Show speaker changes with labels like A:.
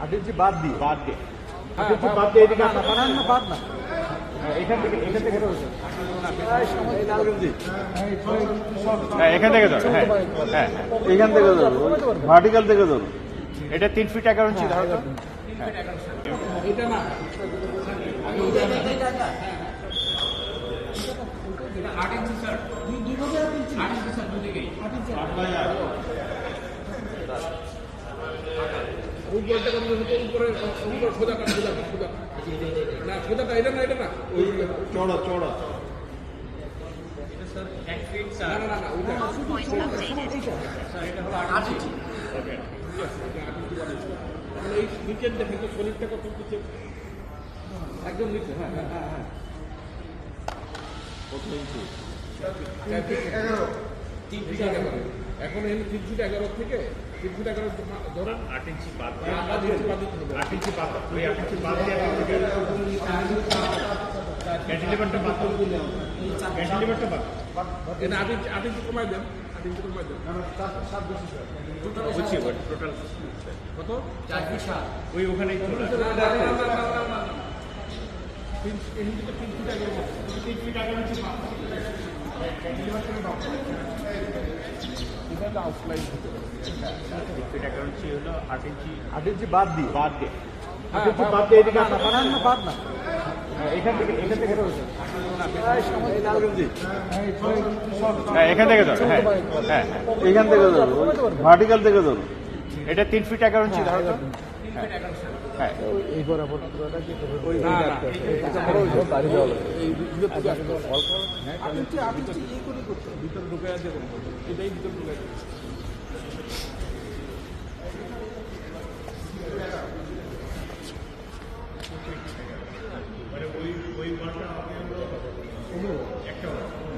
A: আট ইঞ্চি বাদ দিয়ে।
B: বাদ দিয়ে।
A: হ্যাঁ,
B: আট বাদ দিয়ে এদিকে
A: না, বানান না, বাদ না।
B: হ্যাঁ, এখান থেকে এখান থেকে হ্যাঁ এখান থেকে ধরো হ্যাঁ হ্যাঁ হ্যাঁ।
C: এইখান থেকে ধরো ভার্টিক্যাল থেকে ধরো
B: এটা তিন ফিট এগারো ইঞ্চি ধরো তো?
D: উপরটা কত হতো উপরে উপরে। না খোদাটা এটা না এটা না? ওই
C: চড়া চড়া।
D: না না না না ওইটা। মানে এই নিচের দেখেন তো শরীরটা কত নিচে? একদম নিচে হ্যাঁ হ্যাঁ হ্যাঁ হ্যাঁ। কত ইঞ্চি? এগারো। তিন ফিট এগারো এখন এই তিন ফিট এগারো থেকে তিন ফিট এগারো ধরেন।
B: আট ইঞ্চি বাদ
D: আট ইঞ্চি বাদ
B: আট ইঞ্চি বাদ ওই আট ইঞ্চি বাদ দিয়ে ক্যান্টিলিভারটা বাদ ক্যান্টিলিভারটা বাদ
D: এটা আট ইঞ্চি আট ইঞ্চি কমাই দেন। আট ইঞ্চি কমাই দেন।
B: বুঝছি টোটাল
D: কত?
B: ওই ওখানেই চলে আসে।
D: না, না, না, না, না, না, না, না। তিন ফিট এগারো তিন ফিট এগারো ইঞ্চি বাদ। এটা আউটলাইন হতে পারে
B: তিন ফিট এগারো হলো আট ইঞ্চি
A: আট ইঞ্চি বাদ দিয়ে
B: বাদ দিয়ে
D: হ্যাঁ,
B: আট ইঞ্চি বাদ দিয়ে এদিকে
A: না, বানান না, বাদ না
B: হ্যাঁ, এখান থেকে এখান থেকে ধরো। হ্যাঁ এখান থেকে ধরো হ্যাঁ হ্যাঁ হ্যাঁ।
C: থেকে ধরো ভার্টিক্যাল থেকে ধরো
B: এটা তিন ফিট এগারো ইঞ্চি ধরো তো? হ্যাঁ হ্যাঁ।
A: এই বরাবর।
D: ভিতরে ঢুকে আছে এটাই ভিতরে ঢুকে আছে